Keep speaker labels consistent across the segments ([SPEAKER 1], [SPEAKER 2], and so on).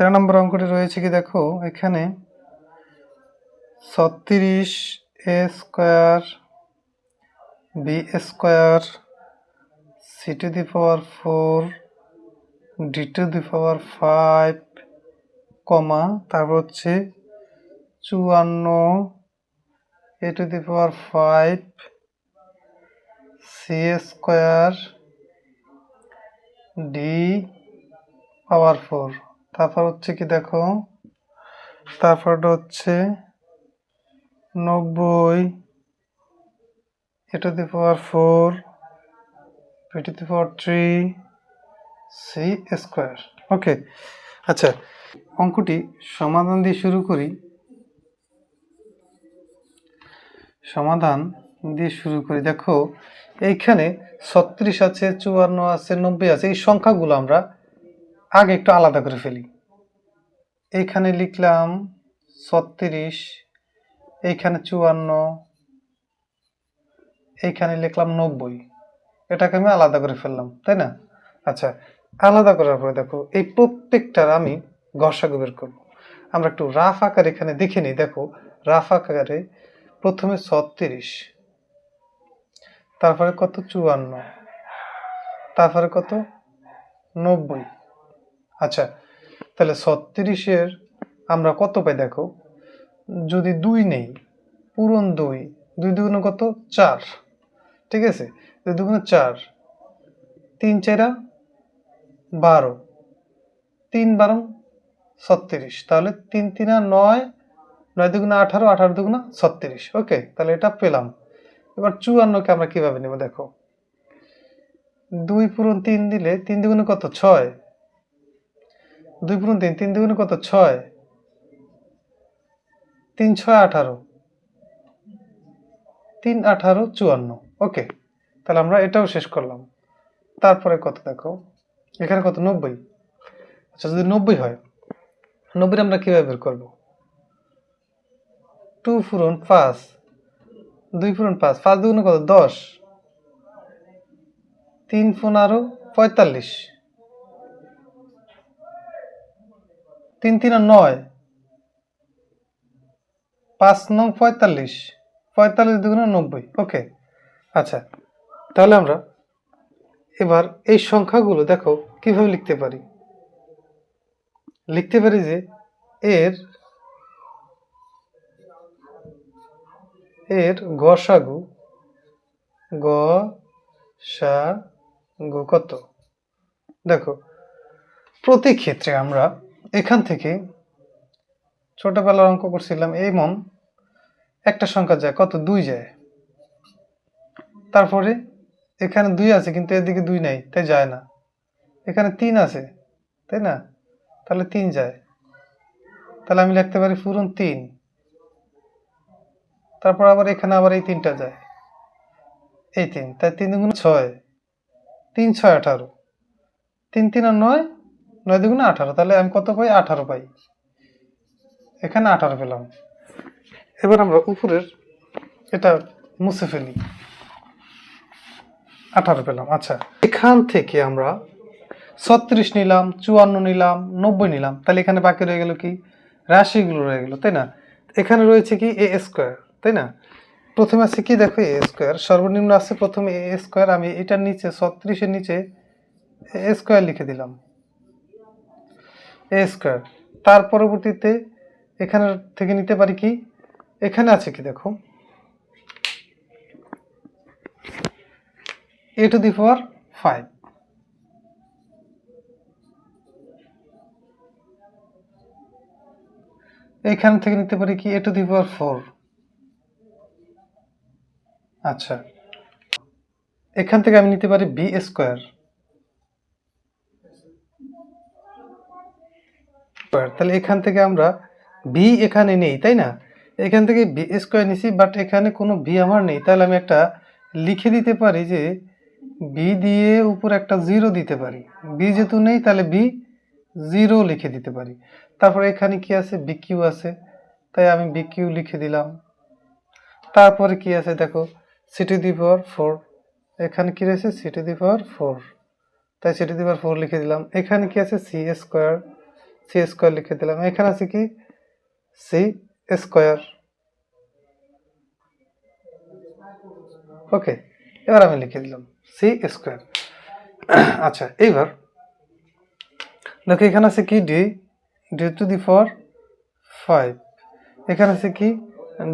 [SPEAKER 1] তেরো নম্বর অঙ্কটি রয়েছে কি দেখো? এখানে ছত্রিশ A square, B square, C to the power four, D to the power five, comma, তারপর হচ্ছে চুয়ান্ন, A to the power five, C square, D power four. তারপর হচ্ছে কি দেখো? তারপরটা হচ্ছে নব্বই A to the power four P to the power three C square okay আচ্ছা অঙ্কটি সমাধান দিয়ে শুরু করি। সমাধান দিয়ে শুরু করি। দেখো, এইখানে ছত্রিশ আছে, চুয়ান্ন আছে, নব্বই আছে, এই সংখ্যাগুলো আমরা আগে একটু আলাদা করে ফেলি। এইখানে লিখলাম ছত্রিশ, এইখানে চুয়ান্ন, এইখানে লিখলাম নব্বই। এটাকে আমি আলাদা করে ফেললাম, তাই না? আচ্ছা আলাদা করার পরে দেখো, এই প্রত্যেকটার আমি গসাগু বের করব। আমরা একটু রাফ আকার এখানে দেখে নিই, দেখো, রাফ আকারে প্রথমে ছত্রিশ, তারপরে কত? চুয়ান্ন, তারপরে কত? নব্বই। আচ্ছা তাহলে ছত্রিশের আমরা কত পাই দেখো? যদি দুই নেই, পূরণ দুই দুই দুগুণে কত? চার। ঠিক আছে? দুই দুগুণে চার, তিন চেরা বারো। তিন বারো ছত্রিশ, তাহলে তিন তিনা নয় নয় দুগুণে আঠারো আঠারো দুগুণে ছত্রিশ। ওকে, তাহলে এটা পেলাম। এবার চুয়ান্নকে আমরা কীভাবে নেব দেখো? দুই পূরণ তিন দিলে তিন দুগুণে কত? ছয়। দুই পূরণ তিন তিন দুগুণে কত? ছয়। তিন, ছয়, আঠারো। তিন, আঠারো, চুয়ান্ন। ওকে তাহলে আমরা এটাও শেষ করলাম। তারপরে কত দেখো? এখানে কত? নব্বই। আচ্ছা যদি নব্বই হয়, নব্বই আমরা কীভাবে বের করব? টু পূরণ পাঁচ। দুই পূরণ পাঁচ। পাঁচ দুগুণে কত? দশ। তিন পনেরো পঁয়তাল্লিশ। তিন তিন নয়। পাঁচ নং পঁয়তাল্লিশ। পঁয়তাল্লিশ দুগুণে নব্বই। ওকে। আচ্ছা তাহলে আমরা এবার এই সংখ্যাগুলো দেখো কীভাবে লিখতে পারি। লিখতে পারি যে এর এর গসাগু গ সা গু কত? দেখো, প্রতি ক্ষেত্রে আমরা এখান থেকে ছোটবেলার অঙ্ক করছিলাম এমন একটা সংখ্যা যায়, কত? দুই যায়। তারপরে এখানে দুই আছে, কিন্তু এদিকে দুই নাই, তাই যায় না। এখানে তিন আছে, তাই না? তাহলে তিন যায়। তাহলে আমি লিখতে পারি পুরন তিন। তারপর আবার এখানে আবার এই তিনটা যায়। এই তিন, তাই তিন দুগুণ ছয়। তিন, ছয়, আঠারো। তিন তিন আর নয় নয় দুগুণ আঠারো, তাহলে আমি কত পাই? আঠারো পাই। এখানে আঠারো পেলাম। এবার আমরা উপরের, এটা মুছে ফেলি। আঠারো পেলাম আচ্ছা। এখান থেকে আমরা ছত্রিশ নিলাম, চুয়ান্ন নিলাম, নব্বই নিলাম। তাহলে এখানে বাকি রয়ে গেল কি? রাশিগুলো রয়ে গেল, তাই না? এখানে রয়েছে কি? এ স্কোয়ার, তাই না? প্রথমে আছে কি? দেখো, এ স্কোয়ার। সর্বনিম্ন আছে প্রথমে এ স্কোয়ার। আমি এটার নিচে, ছত্রিশের নিচে এ স্কোয়ার লিখে দিলাম। এ স্কোয়ার তার পরবর্তীতে এখানে থেকে নিতে পারি কি? এখানে আছে কি দেখো? এ টু দি পাওয়ার ফাইভ এখান থেকে নিতে পারি কি? এ টু দি পাওয়ার ফোর আচ্ছা। এখান থেকে আমি নিতে পারি বি স্কোয়ার তাহলে এখান থেকে আমরা বি এখানে নেই, তাই না? এখান থেকে বি স্কোয়ার নিছি বাট এখানে কোনো বি আমার নেই। তাহলে আমি একটা লিখে দিতে পারি যে বি দিয়ে উপর একটা জিরো দিতে পারি। বি যেহেতু নেই, তাহলে বি জিরো লিখে দিতে পারি। তারপর এখানে কি আছে? বিকিউ আছে। তাই আমি বিকিউ লিখে দিলাম। তারপরে কি আছে? দেখো সিটি দি পাওয়ার ফোর এখানে কি রয়েছে? C to the power four তাই C to the power four লিখে দিলাম। এখানে কি আছে? সি স্কোয়ার সি স্কোয়ার লিখে দিলাম। এখানে আছে কি? C square. ওকে, এবার আমি লিখে দিলাম সি স্কোয়ার। আচ্ছা এইবার দেখো এখানে আছে কি? D D to the four five. এখানে আছে কি?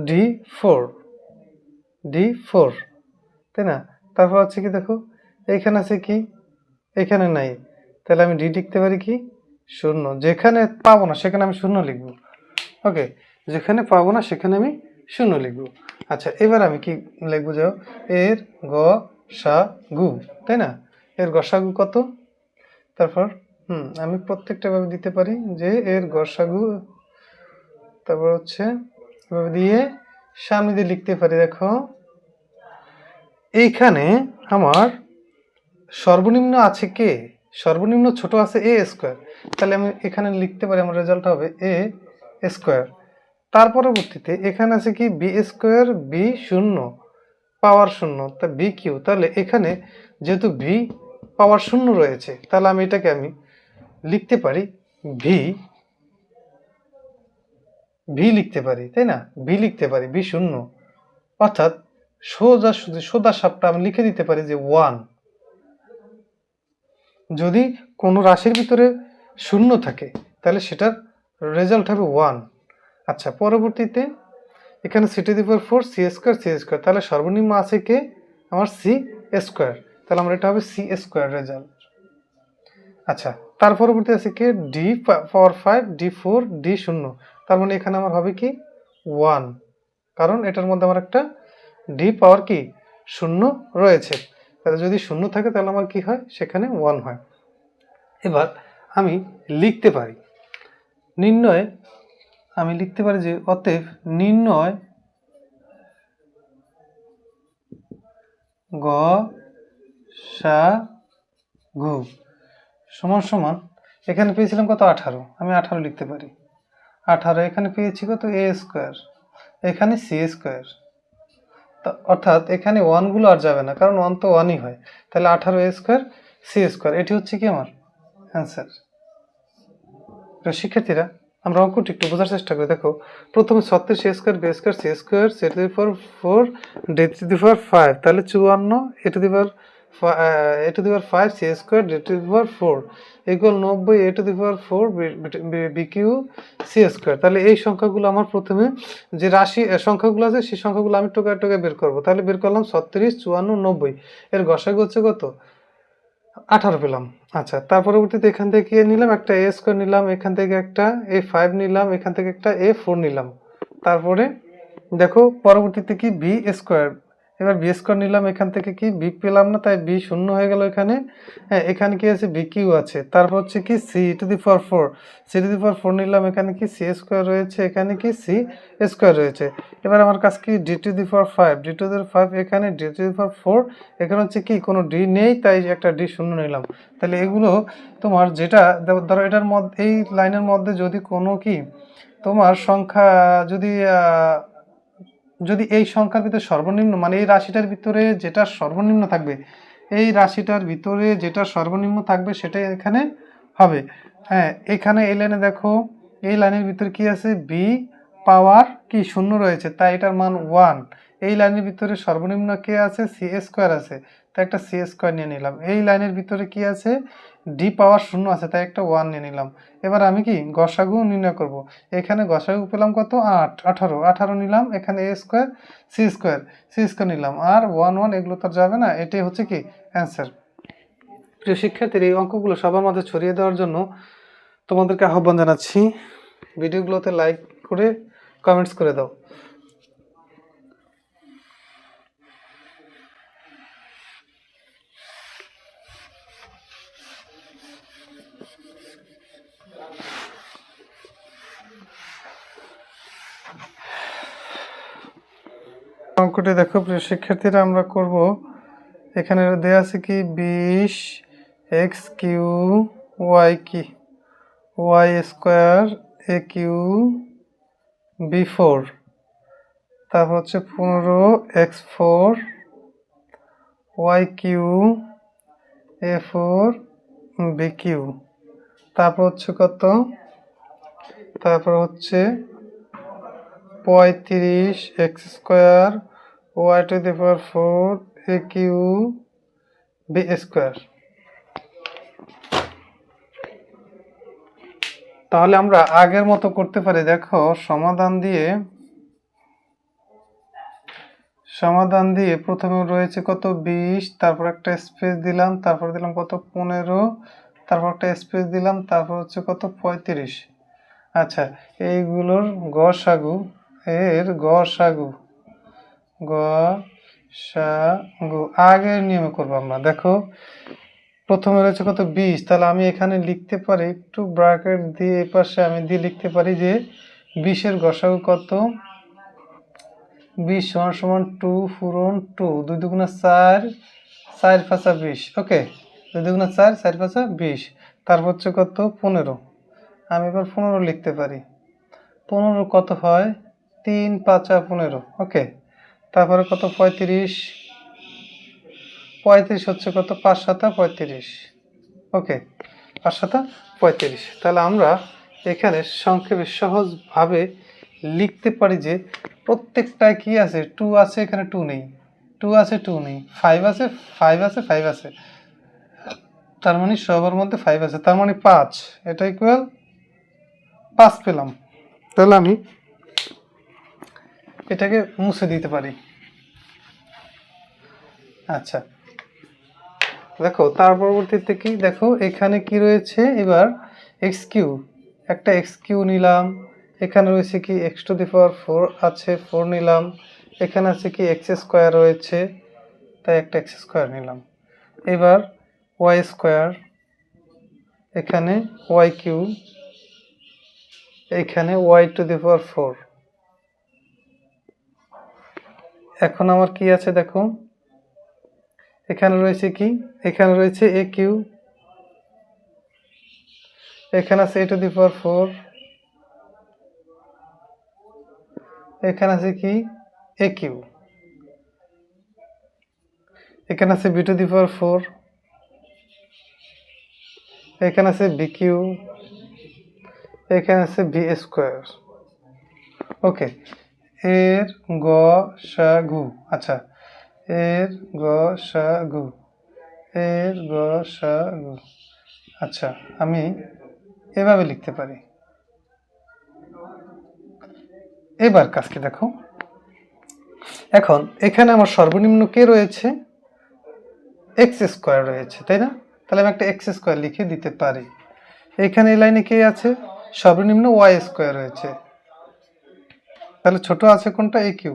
[SPEAKER 1] ডি ফোর ডি ফোর, তাই না? তারপর আছে কি দেখো? এইখানে আছে কি? এখানে নাই। তাহলে আমি ডি লিখতে পারি কি? শূন্য। যেখানে পাবো না, সেখানে আমি শূন্য লিখব। ওকে, যেখানে পাবো না, সেখানে আমি শূন্য লিখব। আচ্ছা এবার আমি কি লিখব যাও? এর গ, সা, গু, তাই না? এর গসাগু কত? তারপর, হুম, আমি প্রত্যেকটা ভাবে দিতে পারি যে এর গসাগু তারপর হচ্ছে এভাবে দিয়ে সামনে দিয়ে লিখতে পারি। দেখো, এইখানে আমার সর্বনিম্ন আছে কে? সর্বনিম্ন ছোট আছে এ স্কোয়ার তাহলে আমি এখানে লিখতে পারি আমার রেজাল্ট হবে এ স্কোয়ার তার পরবর্তীতে এখানে আছে কি? বি স্কোয়ার বি শূন্য পাওয়ার শূন্য। তা বি কিউ? তাহলে এখানে যেহেতু ভি পাওয়ার শূন্য রয়েছে, তাহলে আমি এটাকে আমি লিখতে পারি ভি ভি লিখতে পারি, তাই না? ভি লিখতে পারি ভি শূন্য। অর্থাৎ সোজা সুজি সাপটা আমি লিখে দিতে পারি যে ওয়ান যদি কোনো রাশির ভিতরে শূন্য থাকে, তাহলে সেটার রেজাল্ট হবে ওয়ান আচ্ছা পরবর্তীতে এখানে C to to the power four C square C square তাহলে সর্বনিম্ন আছে কে? আমার সি স্কোয়ার তাহলে আমার এটা হবে সি স্কোয়ার রেজাল্ট আচ্ছা তার পরবর্তী আছে কে? D power five D four D শূন্য। তার মানে এখানে আমার হবে কি? ওয়ান কারণ এটার মধ্যে আমার একটা ডি পাওয়ার কি? শূন্য রয়েছে। তাহলে যদি শূন্য থাকে তাহলে আমার কি হয়? সেখানে ওয়ান হয়। এবার আমি লিখতে পারি। নির্ণয় আমি লিখতে পারি যে, অতএব নির্ণয় গ সা ঘু সমান সমান, এখানে পেয়েছিলাম কত? আঠারো। আমি আঠারো লিখতে পারি। আঠারো এখানে পেয়েছি কত? এ স্কোয়ার এখানে সি স্কোয়ার অর্থাৎ এখানে ওয়ানগুলো আর যাবে না, কারণ ওয়ান তো ওয়ানই হয়। তাহলে আঠারো এ স্কোয়ার সি স্কোয়ার এটি হচ্ছে কি আমার অ্যান্সার শিক্ষার্থীরা, আমরা অঙ্কটি একটু বোঝার চেষ্টা করি। দেখো, প্রথমে ছত্রিশ A square B square C square C to the power four D to the power five তাহলে চুয়ান্ন A to the power A to the power five C square D to the power four equal নব্বই A to the power four B Q C square তাহলে এই সংখ্যাগুলো আমার প্রথমে যে রাশি সংখ্যাগুলো আছে, সেই সংখ্যাগুলো আমি টোকায় টোকায় বের করব। তাহলে বের করলাম ছত্রিশ, চুয়ান্ন, নব্বই। এর গসাগু হচ্ছে কত? আঠারো পেলাম। আচ্ছা তার পরবর্তীতে এখান থেকে নিলাম? একটা এ স্কোয়ার নিলাম, এখান থেকে একটা এ ফাইভ নিলাম, এখান থেকে একটা এ ফোর নিলাম। তারপরে দেখো, পরবর্তীতে কি বি স্কোয়ার এবার বি স্কোয়ার নিলাম, এখান থেকে কি? বি পেলাম না, তাই বি শূন্য হয়ে গেল এখানে। হ্যাঁ এখানে কি আছে? বি কিউ আছে। তারপর হচ্ছে কি? C to the power four C to the power four নিলাম, এখানে কি? সি স্কোয়ার রয়েছে, এখানে কি? সি স্কোয়ার রয়েছে। এবার আমার কাছে কি? D to the power five D to the five এখানে D to the power four এখানে হচ্ছে কি? কোনো ডি নেই, তাই একটা ডি শূন্য নিলাম। তাহলে এগুলো তোমার যেটা, ধরো এটার মধ্যে, এই লাইনের মধ্যে যদি কোনো কি? তোমার সংখ্যা যদি যদি এই সংখ্যার ভিতরে সর্বনিম্ন মানে এই রাশিটার ভিতরে যেটা সর্বনিম্ন থাকবে, এই রাশিটার ভিতরে যেটা সর্বনিম্ন থাকবে সেটাই এখানে হবে। হ্যাঁ এখানে এই লাইনে দেখো, এই লাইনের ভিতরে কি আছে? বি পাওয়ার কি? শূন্য রয়েছে, তাই এটার মান ওয়ান এই লাইনের ভিতরে সর্বনিম্ন কে আছে? সি স্কোয়ার আছে। তাই একটা সি স্কোয়ার নিয়ে নিলাম। এই লাইনের ভিতরে কি আছে? ডি পাওয়ার শূন্য আছে, তাই একটা ওয়ান নিয়ে নিলাম। এবার আমি কি গসাগু নির্ণয় করব? এখানে গসাগু পেলাম কত? আট, আঠারো। আঠারো নিলাম, এখানে A square C square C square নিলাম। আর ওয়ান ওয়ান এগুলো তো যাবে না, এটাই হচ্ছে কি অ্যান্সার প্রিয় শিক্ষার্থীর, এই অঙ্কগুলো সবার মাঝে ছড়িয়ে দেওয়ার জন্য তোমাদেরকে আহ্বান জানাচ্ছি। ভিডিওগুলোতে লাইক করে কমেন্টস করে দাও। অঙ্কটি দেখো, প্রিয় শিক্ষার্থীরা, আমরা করব। এখানে দেওয়া আছে কি? বিশ এক্স কিউ ওয়াই কি? Y square A cube B four. তারপর হচ্ছে পনেরো X four Y cube A four B cube তারপর হচ্ছে কত? তারপর হচ্ছে পঁয়ত্রিশ X square Y to the power four A cube B square. তাহলে আমরা আগের মতো করতে পারি, দেখো, সমাধান দিয়ে সমাধান দিয়ে প্রথমে রয়েছে কত? বিশ, তারপর একটা স্পেস দিলাম, তারপর দিলাম কত? পনেরো, তারপর একটা স্পেস দিলাম, তারপর হচ্ছে কত? পঁয়ত্রিশ। আচ্ছা এইগুলোর গ সাগু এর গ সাগু। গ সা সাগু। আগের নিয়মে করব আমরা। দেখো, প্রথমে রয়েছে কত বিশ। তাহলে আমি এখানে লিখতে পারি, একটু ব্র্যাকেট দিয়ে এই পাশে আমি দিয়ে লিখতে পারি যে বিশের গসাগু কত? বিশ সমান সমান টু ফুরন টু। দুই দুগুণা চার চার পাঁচা বিশ। ওকে, দুই দুগুণা চার চার পাঁচা বিশ। তারপর হচ্ছে কত? পনেরো। আমি এবার পনেরো লিখতে পারি। পনেরো কত হয়? তিন, পাঁচা পনেরো। ওকে তারপরে কত? পঁয়ত্রিশ। পঁয়ত্রিশ হচ্ছে কত? পাঁচ, সাতা পঁয়ত্রিশ। ওকে পাঁচ, সাতা পঁয়ত্রিশ। তাহলে আমরা এখানে সংক্ষেপে সহজভাবে লিখতে পারি যে প্রত্যেকটায় কি আছে? টু আছে, এখানে টু নেই। টু আছে টু নেই। ফাইভ আছে ফাইভ আছে ফাইভ আছে। তার মানে সবার মধ্যে ফাইভ আছে। তার মানে পাঁচ। এটা ইকুয়াল পাঁচ পেলাম। তাহলে আমি এটাকে মুছে দিতে পারি। আচ্ছা। দেখো, তার পরবর্তীতে কি? দেখো, এখানে কি রয়েছে? এবার এক্স কিউ একটা এক্স কিউ নিলাম। এখানে রয়েছে কি? X to the power four আছে, ফোর নিলাম। এখানে আছে কি? এক্স স্কোয়ার রয়েছে, তাই একটা এক্স স্কোয়ার নিলাম। এবার ওয়াই স্কোয়ার, এখানে ওয়াই কিউ এখানে Y to the power four. এখন আমার কি আছে দেখো? এখানে রয়েছে কি? এখানে রয়েছে এ কিউ এখানে আছে এ টু দি পাওয়ার ফোর এখানে আছে কি? এ কিউ এখানে আছে B to the power four এখানে আছে বি কিউ এখানে আছে বি স্কোয়ার ওকে এর গ সা গু আচ্ছা এর গ সা গু এর গ সা গু আচ্ছা আমি এভাবে লিখতে পারি। এবার কাজকে দেখো। এখন, এখানে আমার সর্বনিম্ন কে রয়েছে? এক্স স্কোয়ার রয়েছে, তাই না? তাহলে আমি একটা এক্স স্কোয়ার লিখে দিতে পারি। এখানে এই লাইনে কে আছে? সর্বনিম্ন ওয়াই স্কোয়ার রয়েছে। তাহলে ছোট আছে কোনটা? এ কিউ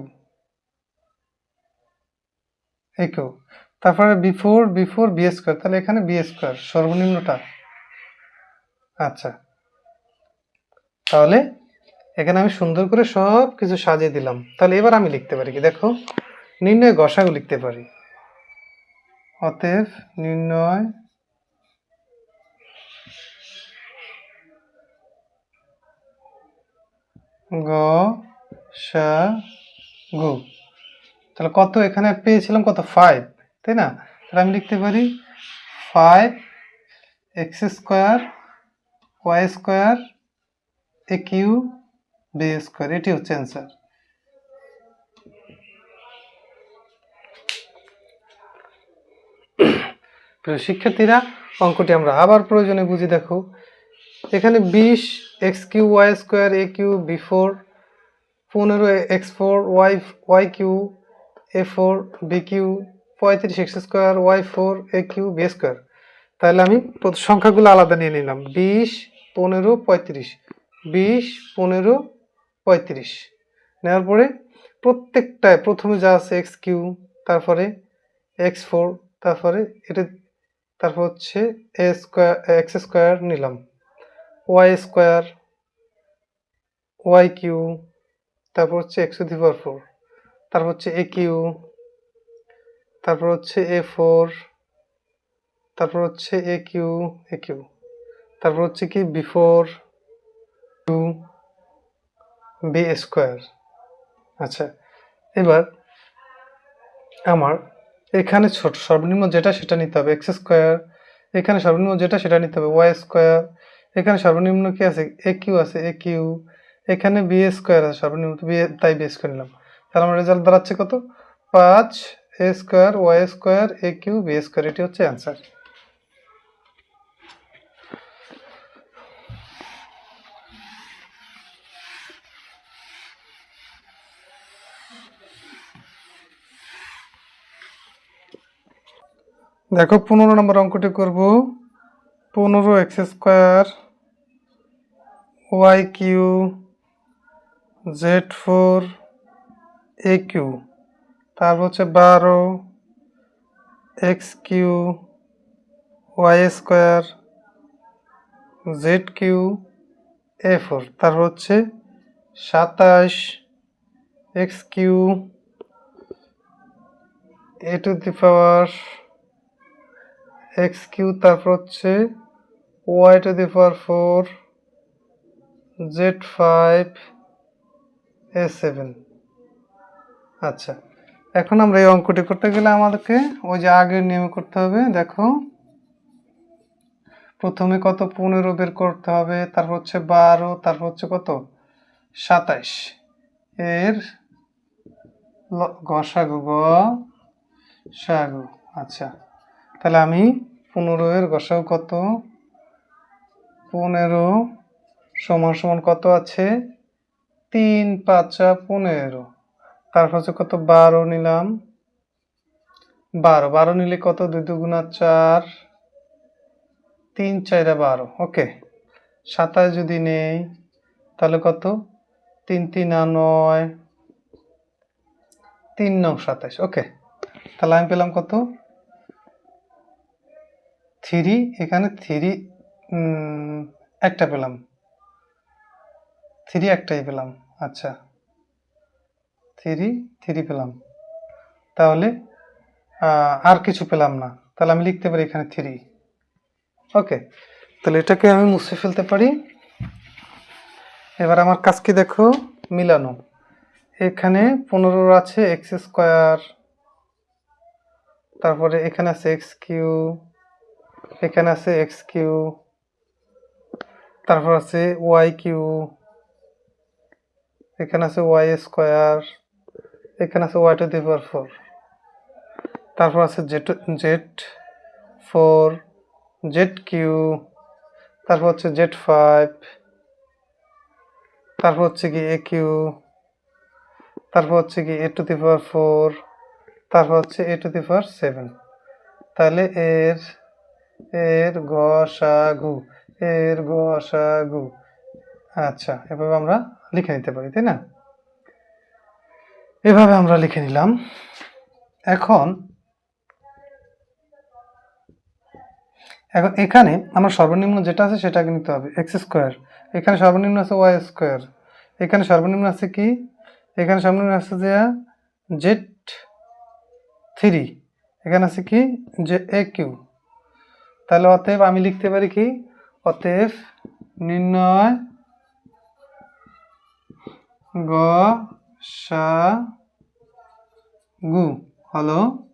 [SPEAKER 1] এ কিউ তারপরে B four B four B square তাহলে এখানে বি স্কোয়ার সর্বনিম্নটা। আচ্ছা। তাহলে এখানে আমি সুন্দর করে সব কিছু সাজিয়ে দিলাম। তাহলে এবার আমি লিখতে পারি কি? দেখো, নির্ণয় গসাগু লিখতে পারি। অতএব নির্ণয় গ সা, গু। তাহলে কত এখানে পেয়েছিলাম কত? ফাইভ তাই না? তাহলে আমি লিখতে পারি five X square Y square A cube B square এটি হচ্ছে অ্যান্সার শিক্ষার্থীরা, অঙ্কটি আমরা আবার প্রয়োজনে বুঝি দেখো। এখানে বিশ X cube Y square A cube B four পনেরো X four, Y Y cube, A four, B cube, পঁয়ত্রিশ X square, Y four, A cube, B square. তাহলে আমি সংখ্যাগুলো আলাদা নিয়ে নিলাম। বিশ, পনেরো, পঁয়ত্রিশ। বিশ, পনেরো, পঁয়ত্রিশ। নেওয়ার পরে প্রত্যেকটায় প্রথমে যা আছে এক্স কিউ, তারপরে এক্স ফোর, তারপরে এটা তারপর হচ্ছে এ স্কোয়ার এক্স স্কোয়ার নিলাম। ওয়াই স্কোয়ার, ওয়াই কিউ তারপর হচ্ছে এক্স টু ফোর তারপর হচ্ছে এ কিউ তারপর হচ্ছে এ ফোর তারপর হচ্ছে এ কিউ এ কিউ তারপর হচ্ছে কি B four to B square আচ্ছা এবার আমার এখানে ছোট সর্বনিম্ন যেটা সেটা নিতে হবে এক্স স্কোয়ার এখানে সর্বনিম্ন যেটা সেটা নিতে হবে ওয়াই স্কোয়ার এখানে সর্বনিম্ন কি আছে? এ কিউ আছে এ কিউ এখানে বি স্কোয়ার আছে, সর্বনিম্ন বি তাই বি স্কোয়ার নিলাম। তাহলে আমার রেজাল্ট দাঁড়াচ্ছে কত? পাঁচ A square Y square A cube B square এটি হচ্ছে অ্যান্সার দেখো, পনেরো নম্বর অঙ্কটি করব। পনেরো X square Y cube Z four A cube. তারপর হচ্ছে বারো X cube Y square Z cube A four. তারপর হচ্ছে সাতাশ X cube A to the power X cube. তারপর হচ্ছে Y to the power four Z five A seven আচ্ছা এখন আমরা এই অঙ্কটি করতে গেলে আমাদেরকে ওই যে আগের নিয়মে করতে হবে, দেখো। প্রথমে কত পনেরো বের করতে হবে, তারপর হচ্ছে বারো, তারপর হচ্ছে কত? সাতাইশ। এর গসাগু গ, সাগু আচ্ছা তাহলে আমি পনেরো এর গসাগু কত? পনেরো সমান সমান কত আছে? তিন, পাঁচা পনেরো। তারপর হচ্ছে কত? বারো নিলাম। বারো। বারো নিলে কত? দুই দুগুণা চার। তিন, চাইরা বারো। ওকে। সাতাশ যদি নেই, তাহলে কত? তিন তিন নয়। তিন নং সাতাশ। ওকে। তাহলে আমি পেলাম কত? থ্রি। এখানে থ্রি একটা পেলাম। থ্রি একটাই পেলাম। আচ্ছা। থ্রি থ্রি পেলাম। তাহলে আর কিছু পেলাম না। তাহলে আমি লিখতে পারি এখানে থ্রি। ওকে। তাহলে এটাকে আমি মুছে ফেলতে পারি। এবার আমার কাজ কি দেখো? মিলানো। এখানে পনেরো আছে, এক্স স্কোয়ার। তারপরে এখানে আছে এক্স কিউ, এখানে আছে এক্স কিউ। তারপর আছে ওয়াই কিউ। এখানে আছে ওয়াই স্কোয়ার এখানে আছে Y to the power four তারপর আছে Z Z four Z cube তারপর হচ্ছে জেড ফাইভ তারপর হচ্ছে কি এ কিউ তারপর হচ্ছে কি এ টু দি পাওয়ার ফোর তারপর হচ্ছে এ টু দি পাওয়ার সেভেন তাহলে এর এর গ সা গু এর গ সা গু আচ্ছা এভাবে আমরা লিখে নিতে পারি, তাই না? এভাবে আমরা লিখে নিলাম। এখন এখন এখানে আমার সর্বনিম্ন যেটা আছে সেটাকে নিতে হবে, এক্স স্কোয়ার। এখানে সর্বনিম্ন আছে ওয়াই স্কোয়ার। এখানে সর্বনিম্ন আছে কি? এখানে সর্বনিম্ন আছে যে জেড থ্রি। এখানে আছে কি? যে এ কিউ। তাহলে অতএব আমি লিখতে পারি কি? অতএব নির্ণয় গ, সা, গু। হলো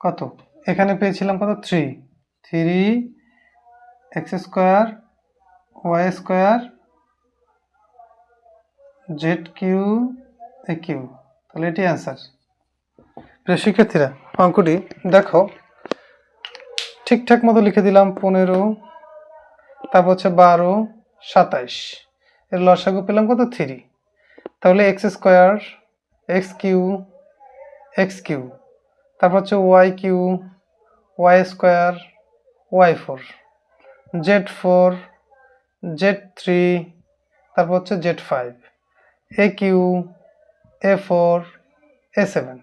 [SPEAKER 1] কত? এখানে পেয়েছিলাম কত? Three. Three, X square, Y square, Z cube, A cube. তাহলে এটি অ্যান্সার। প্রিয় শিক্ষার্থীরা, অঙ্কটি দেখো। ঠিকঠাক মতো লিখে দিলাম পনেরো, তারপর হচ্ছে বারো, সাতাইশ। এর লসাগু পেলাম কত? থ্রি তাহলে X square X cube X cube তারপর হচ্ছে Y cube Y square Y four Z four Z three তারপর হচ্ছে Z five A cube A four A seven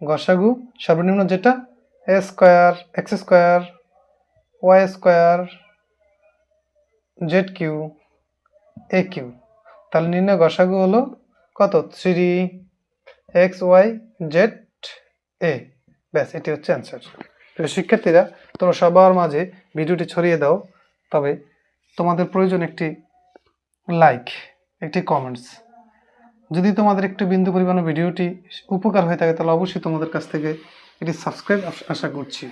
[SPEAKER 1] গসাগু সর্বনিম্ন যেটা? A square X square Y square Z cube A cube তাহলে নির্ণয় গসাগু হলো কত? Three X Y Z A. ব্যাস, এটি হচ্ছে অ্যান্সার। প্রিয় শিক্ষার্থীরা, তোমরা সবার মাঝে ভিডিওটি ছড়িয়ে দাও, তবে তোমাদের প্রয়োজন একটি লাইক, একটি কমেন্টস। যদি তোমাদের একটু বিন্দু পরিমাণ ভিডিওটি উপকার হয়ে থাকে, তাহলে অবশ্যই তোমাদের কাছ থেকে এটি সাবস্ক্রাইব, আশা করছি।